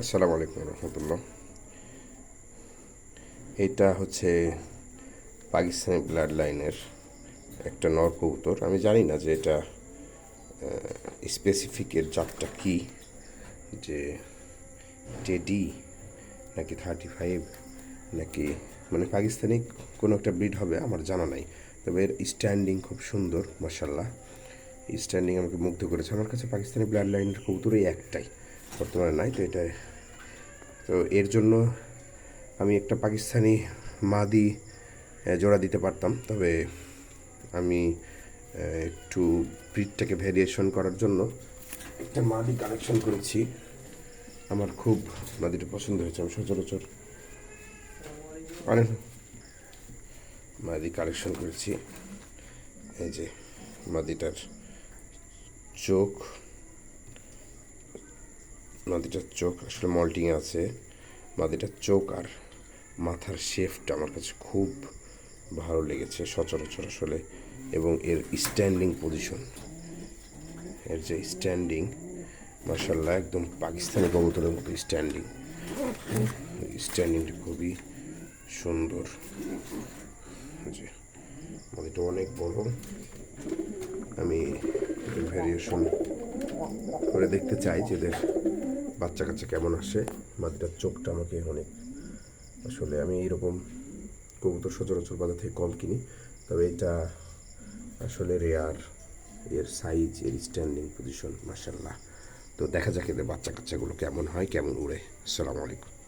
আসসালামু আলাইকুম রহমতুল্লাহ। এটা হচ্ছে পাকিস্তানি ব্লাড লাইনের একটা নর কবুতর আমি জানি না যে এটা স্পেসিফিক এর জাতটা কী, যে টেডি নাকি থার্টি ফাইভ নাকি মানে পাকিস্তানি কোনো একটা ব্রিড হবে আমার জানা নাই। তবে এর স্ট্যান্ডিং খুব সুন্দর মার্শাল্লাহ স্ট্যান্ডিং আমাকে মুগ্ধ করেছে। আমার কাছে পাকিস্তানি ব্লাড লাইনের কবুতর এই একটাই। বর্তমানে নাই, তো এটা তো এর জন্য আমি একটা পাকিস্তানি মাদি জোড়া দিতে পারতাম। তবে আমি একটু ব্রিডটাকে ভ্যারিয়েশন করার জন্য একটা মাদি কালেকশন করেছি। আমার খুব মাদিটা পছন্দ হয়েছে, আমি সচরাচর অনেক মাদি কালেকশন করেছি। এই যে মাদিটার চোখ। মাদিটার চোখ, আসলে মল্টিং আছে। মাদিটার চোখ আর মাথার শেফটা আমার কাছে খুব ভালো লেগেছে সচরাচর আসলে। এবং এর স্ট্যান্ডিং পজিশন এর যে স্ট্যান্ডিং মার্শাল্লাহ একদম পাকিস্তানি কবুতরের মতো স্ট্যান্ডিং স্ট্যান্ডিংটা খুবই সুন্দর। যে মাদিটা অনেক বড়। আমি ভ্যারিয়েশন করে দেখতে চাই যে এদের বাচ্চা কাচ্চা কেমন আসে? মাদিটার চোখটা আমাকে অনেক আসলে আমি এইরকম কবুতর সচরাচর বাজার থেকে কম কিনি। তবে এটা আসলে রেয়ার এর সাইজ এর স্ট্যান্ডিং পজিশন মার্শাল্লাহ তো দেখা যাক এদের বাচ্চা কাচ্চাগুলো কেমন হয়, কেমন উড়ে। আসসালামু আলাইকুম।